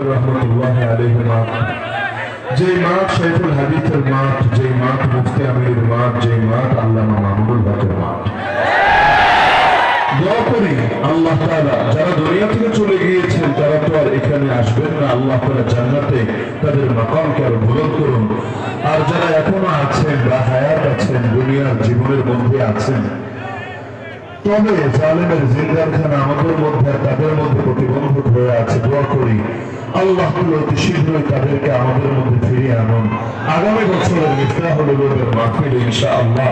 যারা তারা আর এখানে আসবেন না। আল্লাহ তাআলা জান্নাতে তাদের মাকামকে আরও বুলন্দ করুন। আর যারা এখনও আছেন বা হায়াত আছেন, দুনিয়ার জীবনের মধ্যে আছেন তবে জালেমের জিন্দারখানা আমাদের মধ্যে, তাদের মধ্যে প্রতিবন্ধক হয়ে আছে, দোয়া করি। আল্লাহ অতি শীঘ্রই তাদেরকে আমাদের মধ্যে ফিরিয়ে আনুন। আগামী বছরের মিফতাহ হলুদের মাহফিল, ইনশাআল্লাহ।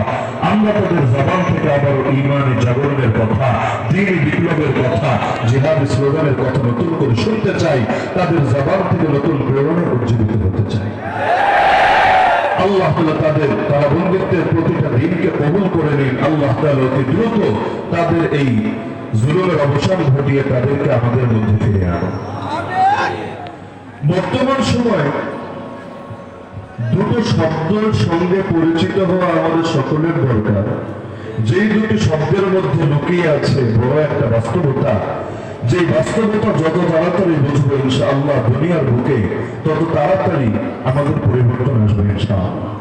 আমরা তাদের জবান থেকে আবার ইমানি জাগরণের কথা, দিনী বিপ্লবের কথা, জিহাদি স্লোগানের কথা নতুন করে শুনতে চাই, তাদের জবান থেকে নতুন প্রেরণা উজ্জীবিত হতে চাই। আল্লাহ তাদের তারা বন্ধুত্বের প্রতিটা দিনকে কবুল করে নিন। আল্লাহ তাআলা অতি দ্রুত তাদের এই জুলুমের অবসান ঘটিয়ে তাদেরকে আমাদের মধ্যে ফিরে আনুন। বর্তমান সময়ে দুটো শব্দের সঙ্গে পরিচিত হওয়া আমাদের সকলের দরকার। যেই দুটি শব্দের মধ্যে লুকিয়ে আছে বড় একটা বাস্তবতা যে বাস্তবতা যত তাড়াতাড়ি বুঝব ইনশাআল্লাহ দুনিয়ার বুকে তত তাড়াতাড়ি আমাদের পরিবর্তন আসবে ইনশাআল্লাহ।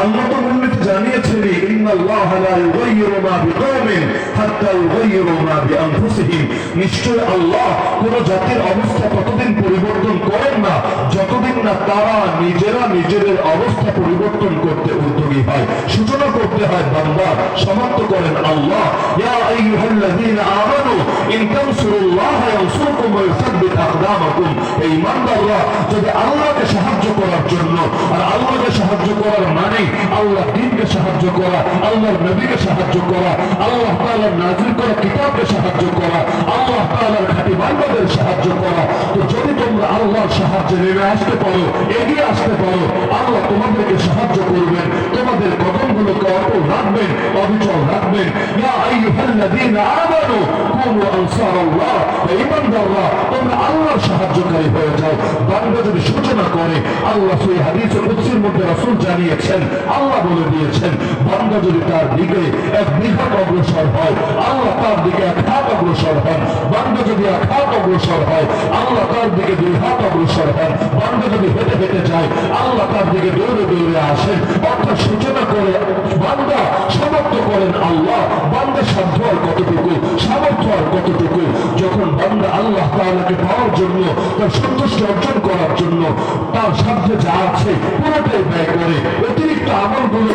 আল্লাহ তো মূল্যতে জানিয়েছেন ইন্নাল্লাহ লা ইউগাইয়িরু মা বিকওমিন, হাত্তা ইউগাইয়িরু মা বিআনফুসিহিম। নিশ্চয় আল্লাহ কোন জাতির অবস্থা ততদিন পরিবর্তন করেন না, যতদিন না তারা নিজেরা নিজেদের অবস্থা পরিবর্তন করতে উদ্যোগী হয়। সূচনা করতে হয়, বান্দা, সমাপ্ত করেন আল্লাহ। ইয়া আইয়ুহাল্লাযীনা আমানু, ইন তানসুরুল্লাহ ইয়ানসুরকুম ওয়া ইউসাব্বিত আকদামাকুম। এই ইমানদাররা যদি আল্লাহকে সাহায্য করার জন্য, আর আল্লাহকে সাহায্য করার মানে আল্লাহ দিনকে সাহায্য করা, আল্লাহর নবীকে সাহায্য করা, আল্লাহ তাআলার নাজিল করা কিতাবকে সাহায্য করা, আল্লাহ তাআলার খাঁটি বান্দাদের সাহায্য করা। তো যদি তোমরা আল্লাহর সাহায্যে নেমে আসতে পারো, এগিয়ে আসতে পারো, আল্লাহ তোমাদেরকে সাহায্য করবেন। তোমাদের কদমগুলোকে অটল রাখবেন, অবিচল রাখবেন। ইয়া আইয়ুহাল্লাযীনা আমানু কুনু আনসারাল্লাহ, হে ঈমানদাররা তোমরা আল্লাহর সাহায্যকারী হয়ে যাও। বান্দা যদি সূচনা করে, আল্লাহ সেই হাদিসে কুদসির মধ্যে রাসূল জানিয়েছেন, আল্লাহ বলে দিয়েছেন, বান্দা যদি তার দিকে এক বিঘাত অগ্রসর হয়, আল্লাহ তার দিকে এক হাত অগ্রসর হন বান্দা যদি এক হাত অগ্রসর হয়, আল্লাহ তার দিকে দুই হাত অগ্রসর হন বান্দা যদি হেঁটে হেঁটে যায়, আল্লাহ তার দিকে দৌড়ে দৌড়ে আসেন। অর্থাৎ সূচনা করে, বান্দা সমাপ্ত করেন আল্লাহ। বান্দা সাধ্য আর কতটুকু? সামর্থ্য আর কতটুকু? যখন বান্দা আল্লাহ তাআলাকে পাওয়ার জন্য, তার সন্তুষ্টি অর্জন করার জন্য, তার সাধ্য যা আছে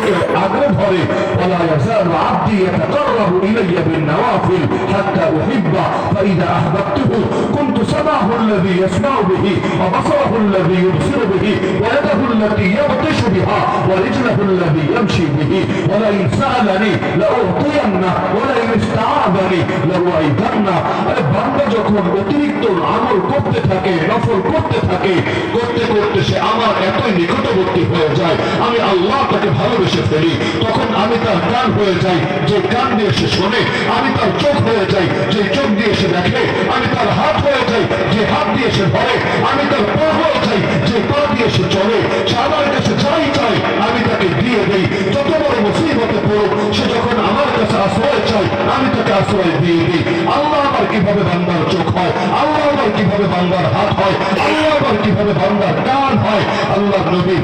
আমলগুলোকে আগ্রহ ধরে ولا يزال عبدي يتقرب الي بالنوافل حتى احبه فاذا احببته كنت سمعه الذي يسمع به وبصره الذي يبصر به ويده التي يبطش بها ورجله الذي يمشي به ولئن سالني لاعطينه ولئن استعاذني لاعيذنه আরে বান্দা যখন অতিরিক্ত আমল করতে থাকে নফল করতে থাকে করতে করতে সে আমার এতই নিকটবর্তী হয়ে যায় আমি আল্লাহ তাকে ভালোবেসে ফেলি তখন আমি তার কান হয়ে যাই। যে কান দিয়ে সে শোনে, আমি তার চোখ হয়ে যাই। যে চোখ দিয়ে সে দেখে, আমি তার হাত হয়ে যাই। যে হাত দিয়ে সে ধরে, আমি তার পা হয়ে যাই। যে পা দিয়ে সে চলে সে আমার কাছে যাই চাই আমি তাকে দিয়ে দেই। যত বড় মুসিবতে পড়ুক, সে যখন আমার কাছে আশ্রয় চাই আমি তাকে আশ্রয় দিয়ে দিই। আল্লাহ আবার কীভাবে বান্দার চোখ হয়? আল্লাহ আবার কীভাবে বান্দার হাত হয়? আল্লাহ আবার কীভাবে বান্দার কান হয়? আল্লাহ নবী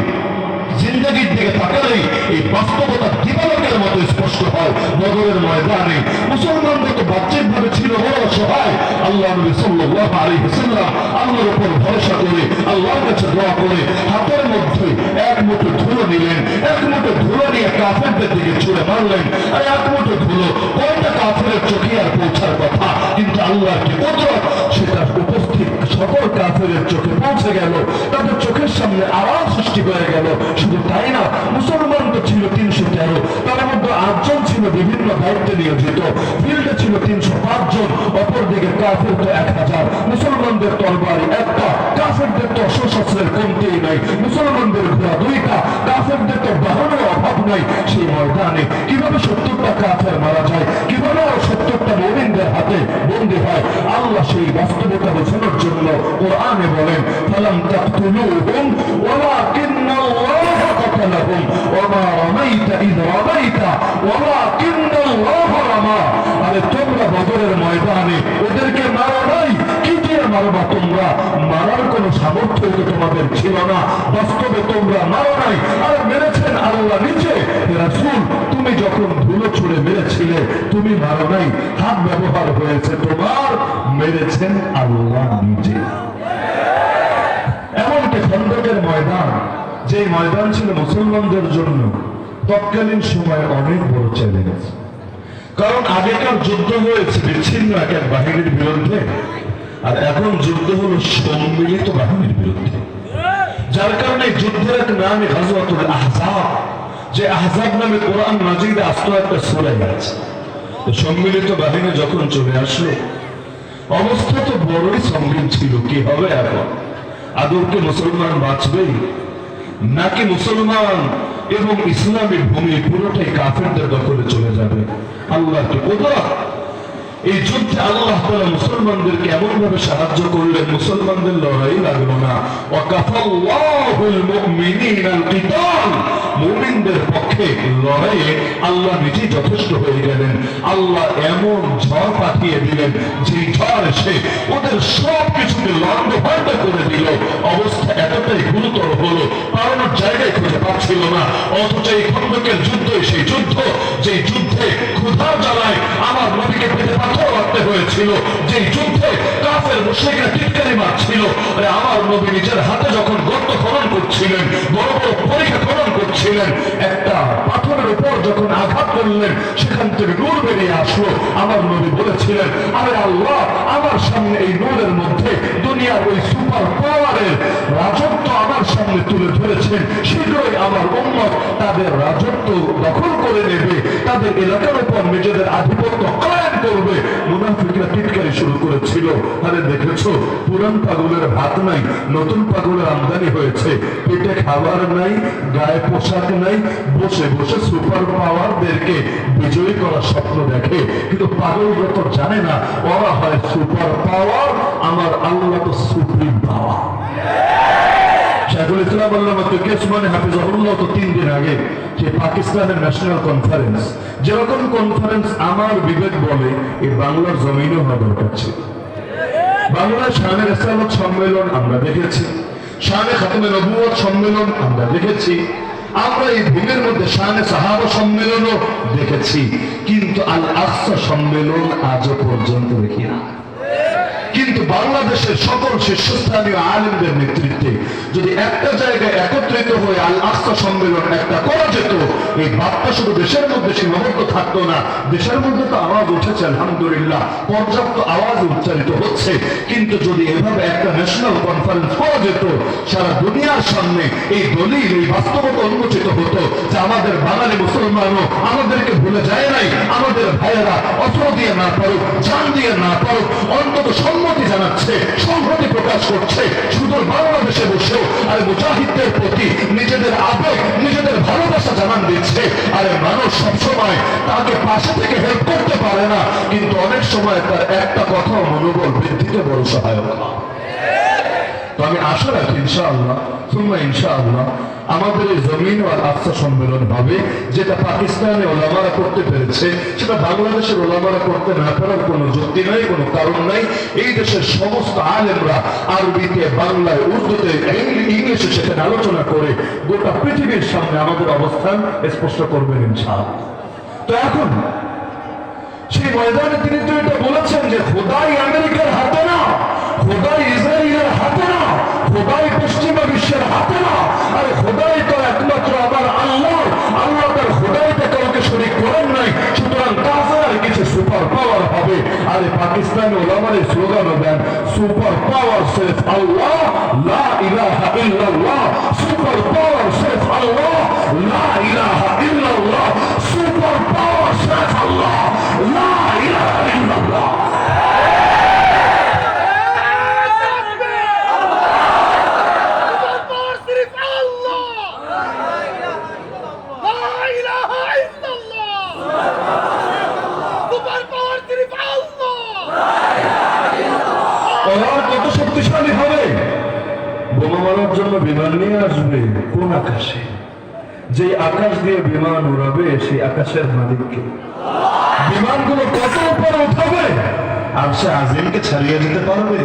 জিন্দগির দিকে তাকালেই এই বাস্তবতা দিবালকের মতো স্পষ্ট হয় বদরের ময়দানে। মুসলমানদের তো বাহ্যিকভাবে ছিল বড় অসহায়। আল্লাহ নবী সাল্লাল্লাহু আলাইহি ওয়াসাল্লাম আল্লাহর উপর ভরসা করে, আল্লাহর কাছে দোয়া করে হাতের মধ্যে এক মুঠো ধুলো নিলেন। এক মুঠো ধুলো নিয়ে কাফেরদের দিকে ছুড়ে মারলেন। আর এক মুঠো ধুলো কয়টা কাফেরের চোখে আর পৌঁছার কথা? কিন্তু আল্লাহর কি সেটা উপস্থিত সকল কাফেরের চোখে পৌঁছে গেল। তাদের চোখের সামনে আড়াল সৃষ্টি হয়ে গেল। শুধু তাই না, মুসলমান তো ছিল তিনশো তেরো। তার মধ্যে আটজন ছিল বিভিন্ন দায়িত্বে নিয়োজিত। ফিল্ডে ছিল তিনশো পাঁচজন, অপরদিকে কাফের তো এক হাজার। মুসলমানদের তরবারি একটা কাফেরদের তো সশস্ত্রের কমতি নাই মুসলমানদের ঘোড়া দুইটা কাফেরদের তো বাহনের অভাব নাই সেই ময়দানে কিভাবে সত্তরটা কাফের মারা যায় কিভাবে সত্তরটা মোমিনদের হাতে বন্দী হয় আল্লাহ সেই বাস্তবতা বোঝানোর জন্য কোরআনে বলেন ফালাম তাকতুলুহুম ওয়ালাকিন্নাল্লাহ قتلهم وما رميت إذ رميت ولكن الله رمى আরে তোমরা বদরের ময়দানে ওদেরকে মারো নাই কি দিয়ে মারবা তোমরা মারার কোনো সামর্থ্য তো তোমাদের ছিল না। বাস্তবে তোমরা মারো নাই, আর মেরেছেন আল্লাহ নিচে রাসূল, তুমি যখন ধুলো ছুড়ে মেরেছিলে, তুমি মারো নাই, হাত ব্যবহার হয়েছে তোমার, মেরেছেন আল্লাহ নিজে। এমনকি খন্দকের ময়দান, যে ময়দান ছিল মুসলমানদের জন্য তৎকালীন সময় অনেক বড় চ্যালেঞ্জ কারণ আগেকার যুদ্ধ হয়েছে বিচ্ছিন্ন এক এক বাহিনীর বিরুদ্ধে। আর এখন যুদ্ধ হলো সম্মিলিত বাহিনীর বিরুদ্ধে। যার কারণে যুদ্ধের এক নাম গাজওয়াতুল আহজাব, যে আহজাব নামে কোরআন মাজিদে আস্ত একটা সরাই আছে। সম্মিলিত বাহিনী যখন চলে আসলো, অবস্থা তো বড়ই সঙ্গীন ছিল, কি হবে এখন? আদরকে মুসলমান বাঁচবেই? নাকি মুসলমান এবং ইসলামের ভূমি পুরোটাই কাফেরদের দখলে চলে যাবে? আল্লাহ কি কোদরত। এই যুদ্ধে আল্লাহ তাআলা মুসলমানদেরকে এমন ভাবে সাহায্য করলেন, মুসলমানদের লড়াই লাগল না। মুমিনদের পক্ষে লড়াইয়ে আল্লাহ নিজেই যথেষ্ট হয়ে গেলেন। আল্লাহ এমন ঝড় পাঠিয়ে দিলেন যে ঝড় ওদের সব কিছুকে লন্ড করে দিল। অবস্থা এতটাই গুরুতর হলো, পালানোর জায়গায় খুঁজে পাচ্ছিল না। অথচ এই খন্দকের যুদ্ধ সেই যুদ্ধ যে যুদ্ধে ক্ষুধা জ্বালায় আমার নবীকে পেটে রাখতে হয়েছিল যে যুদ্ধে কাফের মুশরিকরা টিটকারি মারছিল। আমার নবী নিজের হাতে যখন গর্ত খনন করছিলেন, বড় বড় পরীক্ষা খনন করছিলেন, একটা পাথরের উপর যখন আঘাত করলেন, সেখান থেকে নূর বেরিয়ে আসলো। আমার নবী বলেছিলেন, আরে আল্লাহ, আমার সামনে এই নূরের মধ্যে দুনিয়ার ওই সুপার পাওয়ারের রাজত্ব আমার সামনে তুলে ধরেছেন, শীঘ্রই আমার উম্মত তাদের রাজত্ব দখল করে নেবে, তাদের এলাকার উপর নিজেদের আধিপত্য কায়েম করবে। মুনাফিকরা টিটকারি শুরু করেছিল। আরে দেখেছ, পুরান পাগলের ভাত নাই, নতুন পাগলের আমদানি হয়েছে। পেটে খাবার নাই, গায়ে পোশাক নাই, বসে বসে সুপার পাওয়ারদেরকে বিজয়ী করার স্বপ্ন দেখে। কিন্তু পাগলরা তো জানে না, ওরা হয় সুপার পাওয়ার আমার আল্লাহ তো সুপ্রিম পাওয়ার শাহুল ইসলাম আল্লাহ কেসমানে হাফিজাহুল্লাহ তো তিন দিন আগে যে পাকিস্তানের ন্যাশনাল কনফারেন্স যেরকম কনফারেন্স আমার বিবেক বলে এই বাংলার জমিনও হওয়া দরকার ছিল। বাংলায় শাহানে রেসালত সম্মেলন আমরা দেখেছি। শাহানে খাতুমে নবুয়ত সম্মেলন আমরা দেখেছি। আমরা এই ভূমির মধ্যে শাহানে সাহাবা সম্মেলনও দেখেছি। কিন্তু আল আকসা সম্মেলন আজও পর্যন্ত দেখি না। কিন্তু বাংলাদেশের সকল শীর্ষস্থানীয় আলেমদের নেতৃত্বে যদি একটা জায়গায় একত্রিত হয়ে আল আস্থা সম্মেলন একটা করা যেত, এই বার্তা শুধু দেশের মধ্যে সীমাবদ্ধ থাকতো না। দেশের মধ্যে তো আওয়াজ উঠেছে, আলহামদুলিল্লাহ, পর্যাপ্ত আওয়াজ উচ্চারিত হচ্ছে। কিন্তু যদি এভাবে একটা ন্যাশনাল কনফারেন্স করা যেত, সারা দুনিয়ার সামনে এই দলিল, এই বাস্তবতা উন্মোচিত হতো যে আমাদের বাঙালি মুসলমানও আমাদেরকে ভুলে যায় নাই। আমাদের ভাইয়েরা অস্ত্র দিয়ে না পারুক, জান দিয়ে না পারুক, অন্তত সম্মতি জানাচ্ছে, সংহতি প্রকাশ করছে শুধু বাংলাদেশে বসেও আর মুজাহিদদের প্রতি নিজেদের আবেগ, নিজেদের ভালোবাসা জানান দিচ্ছে আর মানুষ সবসময় তাকে পাশে থেকে হেল্প করতে পারে না, কিন্তু অনেক সময় তার একটা কথা মনোবল বৃদ্ধিতে বড় সহায়ক হয়। তো আমি আশা রাখি ইনশাআল্লাহ তোমরা ইনশাআল্লাহ, আমাদের এই জমিন আর আফসা সম্মেলন হবে, যেটা পাকিস্তানে ওলামারা করতে পেরেছে, সেটা বাংলাদেশের ওলামারা করতে না পারার কোনো যুক্তি নাই, কোনো কারণ নাই। এই দেশের সমস্ত আলেমরা আরবিতে, বাংলায়, উর্দুতে ইংলিশে সেখানে আলোচনা করে গোটা পৃথিবীর সামনে আমাদের অবস্থান স্পষ্ট করবেন ইনশাআল্লাহ। তো এখন, সেই ময়দানে তিনি তো এটা বলেছেন যে, খোদাই আমেরিকার হাতে না খোদাই ইসরায়েলের হাতে না খোদাই পশ্চিমা বিশ্বের হাতে না, আরে খোদাই তো একমাত্র আমার আল্লাহ। আল্লাহ তার খোদাইতে কাউকে শরীক করেন নাই, সুতরাং কাফের কিছু সুপার পাওয়ার হবে। আরে পাকিস্তানে ওলামারে স্লোগানও দেন, সুপার পাওয়ার সির্ফ আল্লাহ, লা ইলাহা ইল্লাল্লাহ, সুপার পাওয়ার সির্ফ আল্লাহ, লা ইলাহা জন্য বিমান নিয়ে আসবে কোন আকাশে? যে আকাশ দিয়ে বিমান উড়াবে সেই আকাশের মালিককে। বিমানগুলো কত উপরে উঠাবে? আর সে আজিমকে ছাড়িয়ে যেতে পারবে?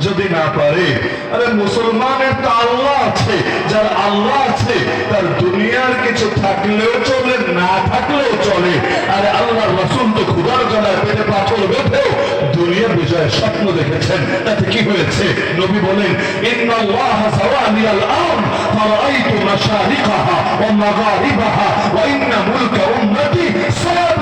যদি না পারে, আরে মুসলমানের তো আল্লাহ আছে, যার আল্লাহ আছে, তার দুনিয়ার কিছু থাকলেও চলে, না থাকলেও চলে। আরে আল্লাহ রসুল তো ক্ষুদার গলায় পেটে পাথর বেঁধেও দুনিয়া বিজয়ের স্বপ্ন দেখেছেন। তাতে কি হয়েছে? নবী বলেন, ইন্নাল্লাহ সাওয়ানি আল-আরদ ফারাআইতু মাশারিকাহা ওয়া মাগারিবাহা ওয়া ইন্না মুলকা উম্মতি মিনহা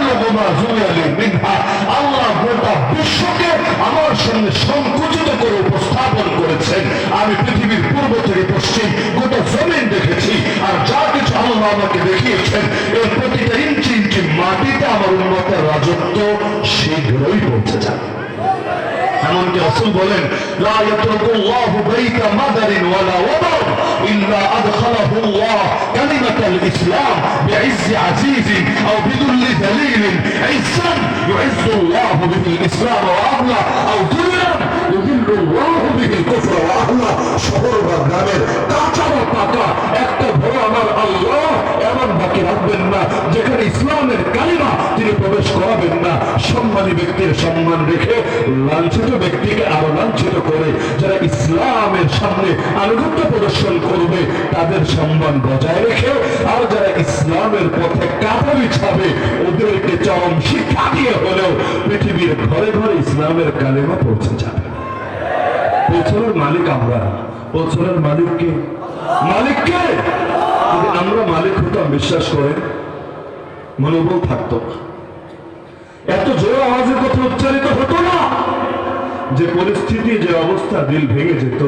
আল্লাহ গোটা বিশ্বকে আমার সামনে সংকুচিত করে উপস্থাপন করেছেন। আমি পৃথিবীর পূর্ব থেকে পশ্চিম গোটা জমিন দেখেছি। আর যা কিছু আল্লাহ আমাকে দেখিয়েছেন, এর প্রতিটা ইঞ্চি ইঞ্চি মাটিতে আমার উন্নতের রাজত্ব শীঘ্রই পৌঁছে যাবে। এমনকি রসুল বলেন, লা ইয়াতরুকুল্লাহু বাইতা মাদারিন ওয়ালা ওয়াবার إلا أدخله الله كلمة الإسلام بعز عزيز أو بذل ذليل عزا يعز الله به الإسلام وأبلى أو ذل যেখানে ইসলামের কালিমা তিনি প্রবেশ করাবেন না। সম্মানী ব্যক্তির সম্মান রেখে লাঞ্ছিত ব্যক্তিকে আরও লাঞ্ছিত করে যারা ইসলামের সামনে আনুগত্য প্রদর্শন করবে, তাদের সম্মান বজায় রেখে আর যারা ইসলামের পথে কাপড় বিছাবে ওদেরকে চরম শিক্ষা দিয়ে হলেও পৃথিবীর ঘরে ঘরে ইসলামের কালেমা পৌঁছে যাবে। পৌঁছানোর মালিক আমরা। পৌঁছানোর মালিককে মালিককে যদি আমরা মালিক হতাম, বিশ্বাস করেন, মনোবল থাকতো এত জোর আওয়াজের কথা উচ্চারিত হতো না। যে পরিস্থিতি, যে অবস্থা দিল ভেঙে যেত।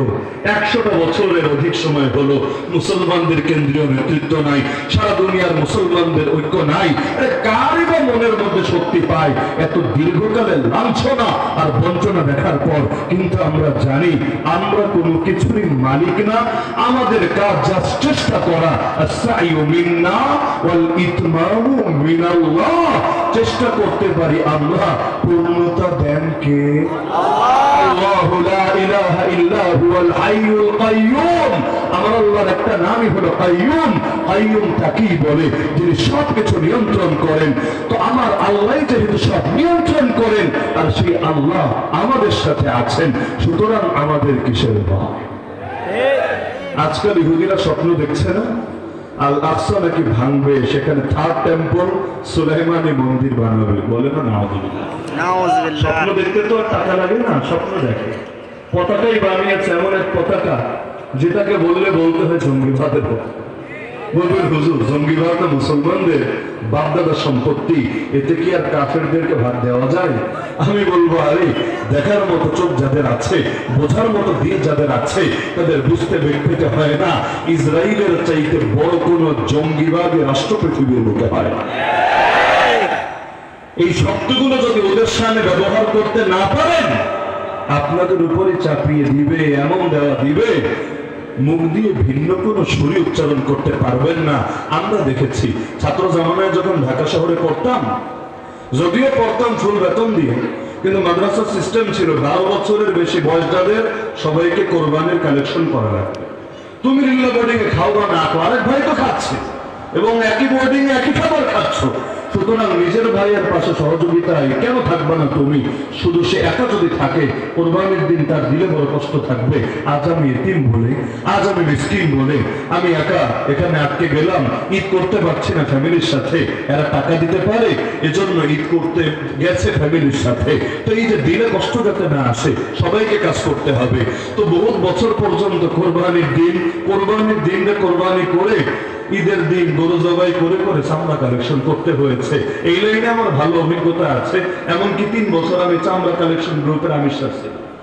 একশোটা বছরের অধিক সময় হলো মুসলমানদের কেন্দ্রীয় নেতৃত্ব নাই, সারা দুনিয়ার মুসলমানদের ঐক্য নাই। কারই বা মনের মধ্যে শক্তি পায়? এত দীর্ঘকালের লাঞ্ছনা আর বঞ্চনা দেখার পর কিন্তু আমরা জানি, আমরা কোনো কিছুরই মালিক না। আমাদের কাজ যা চেষ্টা করা চেষ্টা করতে পারি আল্লাহ, পূর্ণতা দেন কে? আল্লাহ লা ইলাহা ইল্লা হুয়াল হাইয়ুল কাইয়ুম। আমার আল্লাহর একটা নামই হলো কাইয়ুম। কাইয়ুম তাকেই বলে? যিনি সবকিছু নিয়ন্ত্রণ করেন। তো আমার আল্লাহ যেহেতু সব নিয়ন্ত্রণ করেন, আর সেই আল্লাহ আমাদের সাথে আছেন, সুতরাং আমাদের কিসের ভয়? আজকাল ইহুদিরা স্বপ্ন দেখছে না? আল আকসা নাকি ভাঙবে? সেখানে থার্ড টেম্পল সুলাইমানি মন্দির বানাবে। বলে না না স্বপ্ন দেখতে তো আর টাকা লাগে না স্বপ্ন দেখে। পতাকাই বানিয়েছে এমন এক পতাকা যেটাকে বললে বলতে হয় জঙ্গিবাদের পতাকা। বলবেন হুজুর জঙ্গিবাদ মুসলমানদের বাপদাদার সম্পত্তি, এতে কি আর কাফেরদেরকে ভাগ দেওয়া যায়? আমি বলব, আরে, দেখার মতো চোখ যাদের আছে, বোঝার মতো দিন যাদের আছে, তাদের বুঝতে বেগ হয় না। ইসরায়েলের চাইতে বড় কোনো জঙ্গিবাদী রাষ্ট্র পৃথিবীর বুকে হয় এই শব্দগুলো যদি ওদের সামনে ব্যবহার করতে না পারেন, আপনাদের উপরে চাপিয়ে দিবে, এমন দেওয়া দিবে মুখ দিয়ে ভিন্ন কোনো সুরি উচ্চারণ করতে পারবেন না। আমরা দেখেছি, ছাত্র জামানায় যখন ঢাকা শহরে পড়তাম, যদিও পড়তাম ফুল বেতন দিয়ে, কিন্তু মাদ্রাসার সিস্টেম ছিল, বারো বছরের বেশি বয়স যাদের সবাইকে কোরবানির কালেকশন করা লাগবে। তুমি রিল্লা বোর্ডিং এ খাও বা না খাও, আরেক ভাই তো খাচ্ছে। এবং একই বোর্ডিং একই খাবার খাচ্ছ। সুতরাং নিজের ভাইয়ের পাশে সহযোগিতায় কেন থাকবে না তুমি? শুধু সে একা যদি থাকে, কোরবানির দিন তার দিলে বড় কষ্ট থাকবে। আজ আমি এতিম বলে, আজ আমি মিসকিন বলে, আমি একা এখানে আটকে গেলাম। ঈদ করতে পারছি না ফ্যামিলির সাথে। এরা টাকা দিতে পারে, এজন্য ঈদ করতে গেছে ফ্যামিলির সাথে। তো এই যে দিলে কষ্ট যাতে না আসে, সবাইকে কাজ করতে হবে। তো বহুত বছর পর্যন্ত কোরবানির দিন, কোরবানির দিনে কোরবানি করে ঈদের দিন গরু জবাই করে করে চামড়া কালেকশন করতে হয়েছে। এই লাইনে আমার ভালো অভিজ্ঞতা আছে। এমনকি তিন বছর আমি চামড়া কালেকশন গ্রুপের আমিষ ছিলাম।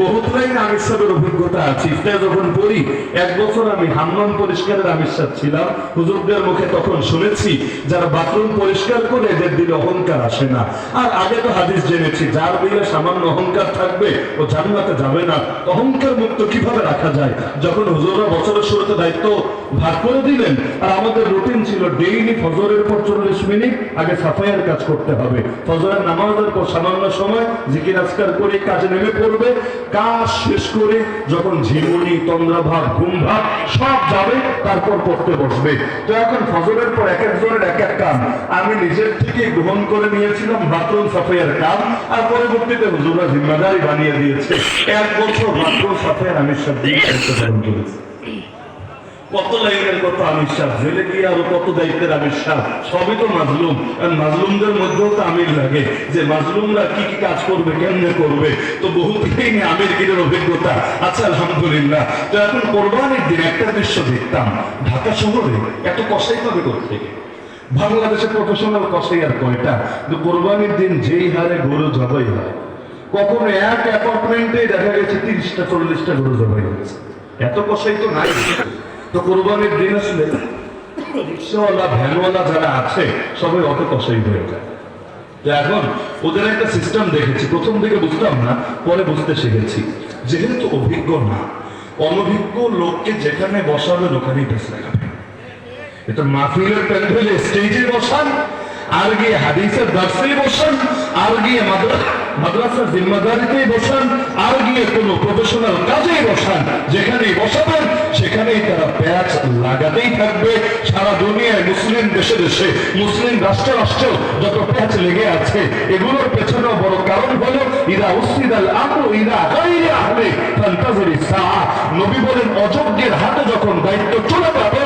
বহুত লাইন আমিষের অভিজ্ঞতা আছে। ইফতার যখন পড়ি এক বছর আমি হাম্মাম পরিষ্কারের আমিষাদ ছিলাম। হুজুরদের মুখে তখন শুনেছি, যারা বাথরুম পরিষ্কার করে এদের দিলে অহংকার আসে না। আর আগে তো হাদিস জেনেছি, যার দিলে সামান্য অহংকার থাকবে, ও জান্নাতে যাবে না। অহংকার মুক্ত কীভাবে রাখা যায়? যখন হুজুররা বছরের শুরুতে দায়িত্ব ভাগ করে দিলেন, আর আমাদের রুটিন ছিল ডেইলি ফজরের পর চল্লিশ মিনিট আগে সাফাইয়ের কাজ করতে হবে। ফজরের নামাজের পর সামান্য সময় জিকির আজকার করে কাজে নেমে পড়বে। কাজ শেষ করে যখন ঝিমুনি, তন্দ্রাভাব ঘুম ভাব সব যাবে, তারপর পড়তে বসবে। তো এখন ফজরের পর এক একজনের এক এক কাম। আমি নিজের থেকে গ্রহণ করে নিয়েছিলাম বাথরুম সাফাইয়ের কাম, আর পরবর্তীতে হুজুরা জিম্মাদারি বানিয়ে দিয়েছে। এক বছর বাথরুম সাফাইয়ের আমি সব দিন করেছি। কত লাইনের কত আমির জেলে গিয়ে আরও কত দায়িত্বের আমির সবই তো মাজলুম। আর মাজলুমদের মধ্যেও তো আমির লাগে, যে মাজলুমরা কি কি কাজ করবে, কেমনে করবে? তো বহুদিন আমির গিরের অভিজ্ঞতা আচ্ছা আলহামদুলিল্লাহ। তো এখন কোরবানির দিন একটা দৃশ্য দেখতাম, ঢাকা শহরে এত কষাই পাবে থেকে বাংলাদেশে প্রফেশনাল কষাই আর কয়টা? কিন্তু কোরবানির দিন যেই হারে গরু জবাই হয়, কখনো এক অ্যাপার্টমেন্টে দেখা গেছে তিরিশটা, চল্লিশটা গরু জবাই হয়েছে। এত কষাই তো নাই। তো কোরবানির দিন আসলে রিক্সাওয়ালা, ভ্যানওয়ালা যারা আছে, সবাই অত কষাই হয়ে যায়। তো এখন ওদের একটা সিস্টেম দেখেছি। প্রথম দিকে বুঝতাম না, পরে বুঝতে শিখেছি। যেহেতু অভিজ্ঞ না, অনভিজ্ঞ লোককে যেখানে বসাবেন, ওখানেই পেস লাগাবে এটা মাহফিলের প্যান্ডেলে স্টেজে বসান আর গিয়ে হাদিসের আর গিয়ে মাদ্রাসার বসান, আর গিয়ে কোনো প্রফেশনাল বসান। যেখানেই বসাবেন, সেখানেই তারা প্যাচ লাগাতেই থাকবে। সারা দুনিয়ায় মুসলিম দেশে দেশে, মুসলিম রাষ্ট্র যত প্যাচ লেগে আছে, এগুলোর পেছনে বড় কারণ হলো ইরা উসিদাল আমরু ইরা আহলে নবী বলেন, অযোগ্যের হাতে যখন দায়িত্ব চলে যাবে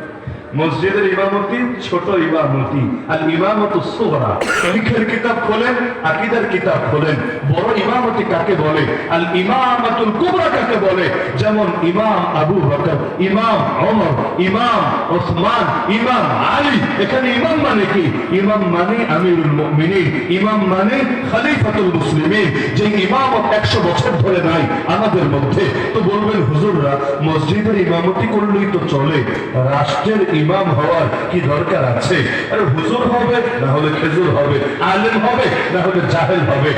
মসজিদের ইমামতি, ছোট ইমামতি। আর ইমামত সোহরা। শিখের কিতাব খোলেন, আকিদার কিতাব খোলেন। বড় ইমামতি কাকে বলে? আল ইমামাতুল কুবরা কাকে বলে? যেমন ইমাম আবু বকর, ইমাম ওমর, ইমাম ওসমান, ইমাম আলী। এখানে ইমাম মানে কি? ইমাম মানে আমিরুল মুমিনিন, ইমাম মানে খলিফাতুল মুসলিমিন। যে ইমামত একশো বছর ধরে নাই আমাদের মধ্যে। তো বলবেন, হুজুররা, মসজিদের ইমামতি করলেই তো চলে, রাষ্ট্রের ইমাম হওয়ার কি দরকার আছে? আরে হুজুর হবে, না হলে খেজুর হবে, আলেম হবে, না হলে জাহেল হবে।